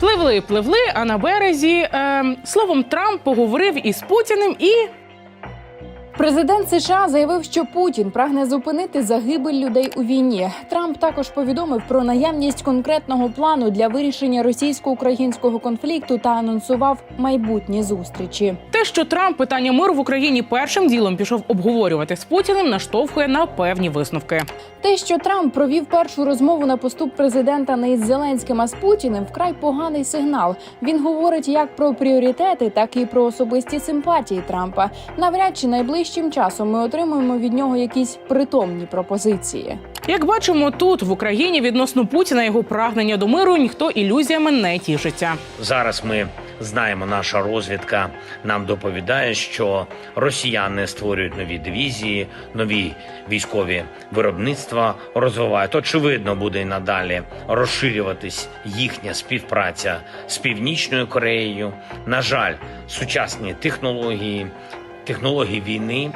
Пливли, пливли, а на березі е, словом Трамп поговорив із Путіним і Президент США заявив, що Путін прагне зупинити загибель людей у війні. Трамп також повідомив про наявність конкретного плану для вирішення російсько-українського конфлікту та анонсував майбутні зустрічі. Те, що Трамп питання миру в Україні першим ділом пішов обговорювати з Путіним, наштовхує на певні висновки. Те, що Трамп провів першу розмову на посту президента не із Зеленським, а з Путіним, вкрай поганий сигнал. Він говорить як про пріоритети, так і про особисті симпатії Трампа. Навряд чи найближчим часом ми отримуємо від нього якісь притомні пропозиції. Як бачимо, тут в Україні відносно Путіна його прагнення до миру ніхто ілюзіями не тішиться. Зараз ми знаємо, наша розвідка нам доповідає, що росіяни створюють нові дивізії, нові військові виробництва розвивають. Очевидно, буде і надалі розширюватись їхня співпраця з північною Кореєю. На жаль, сучасні технології, технології війни.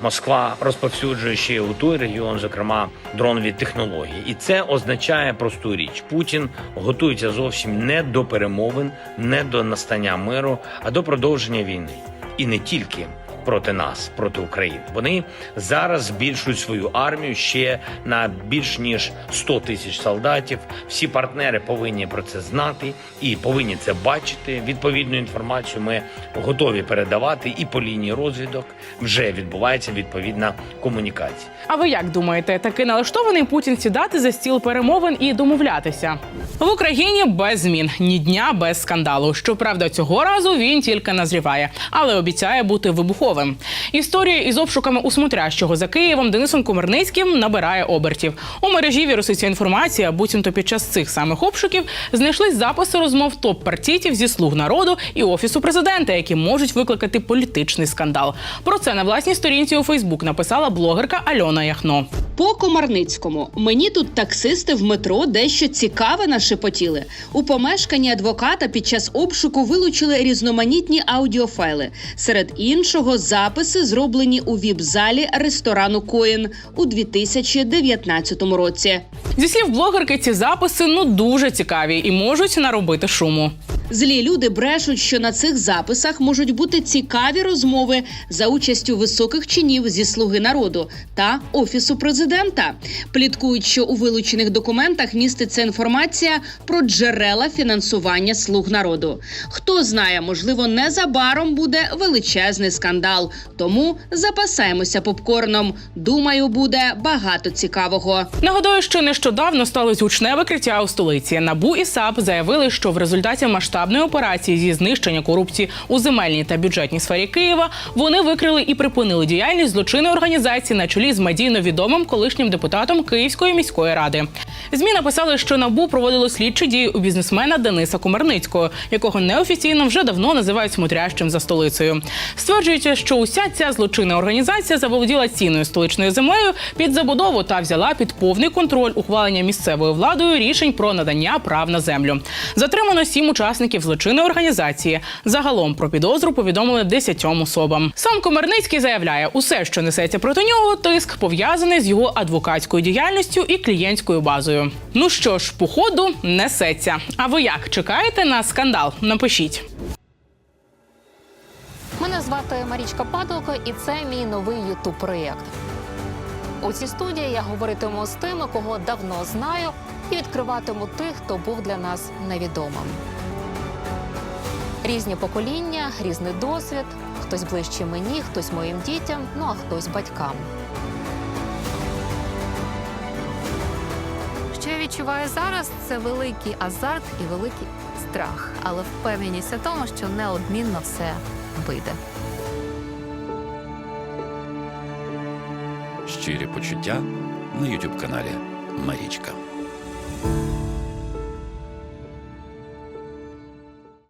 Москва розповсюджує ще у той регіон, зокрема дронові технології, і це означає просту річ: Путін готується зовсім не до перемовин, не до настання миру, а до продовження війни, і не тільки проти нас, проти України. Вони зараз збільшують свою армію ще на більш ніж 100 тисяч солдатів. Всі партнери повинні про це знати і повинні це бачити. Відповідну інформацію ми готові передавати і по лінії розвідок вже відбувається відповідна комунікація. А ви як думаєте, таки налаштований Путін сідати за стіл перемовин і домовлятися? В Україні без змін, ні дня без скандалу. Щоправда, цього разу він тільки назріває, але обіцяє бути вибуховим. Історія із обшуками у Смотрящого за Києвом Денисом Комарницьким набирає обертів. У мережі віруситься інформація, буцімто під час цих самих обшуків знайшли записи розмов топ-партійців зі слуг народу і офісу президента, які можуть викликати політичний скандал. Про це на власній сторінці у Фейсбук написала блогерка Альона Яхно. По Комарницькому мені тут таксисти в метро дещо цікаве нашепотіли. У помешканні адвоката під час обшуку вилучили різноманітні аудіофайли. Серед іншого, записи зроблені у віп-залі ресторану Коїн у 2019 році. Зі слів блогерки, ці записи ну дуже цікаві і можуть наробити шуму. Злі люди брешуть, що на цих записах можуть бути цікаві розмови за участю високих чинів зі слуги народу та офісу президента. Пліткують, що у вилучених документах міститься інформація про джерела фінансування слуг народу. Хто знає, можливо, незабаром буде величезний скандал. Тому запасаємося попкорном. Думаю, буде багато цікавого. Нагадую, що нещодавно сталося гучне викриття у столиці. Набу і САП заявили, що в результаті масштабної операції зі знищення корупції у земельній та бюджетній сфері Києва вони викрили і припинили діяльність злочинної організації на чолі з медійно відомим колишнім депутатом Київської міської ради. Змі написали, що набу проводило слідчі дії у бізнесмена Дениса Комарницького, якого неофіційно вже давно називають смотрящим за столицею. Стверджується, що уся ця злочинна організація заволоділа цінною столичною землею під забудову та взяла під повний контроль ухвалення місцевою владою рішень про надання прав на землю. Затримано сім учасників злочинної організації. Загалом про підозру повідомили десятьом особам. Сам Комарницький заявляє, усе, що несеться проти нього, тиск пов'язаний з його адвокатською діяльністю і клієнтською базою. Ну що ж, походу несеться. А ви як чекаєте на скандал? Напишіть. Мене звати Марічка Падалко, і це мій новий ютуб проєкт. У цій студії я говоритиму з тими, кого давно знаю, і відкриватиму тих, хто був для нас невідомим. Різні покоління, різний досвід. Хтось ближче мені, хтось моїм дітям, ну а хтось батькам. Відчуваю зараз, це великий азарт і великий страх, але впевненість у тому, що неодмінно все вийде. Щирі почуття на Ютуб каналі Марічка.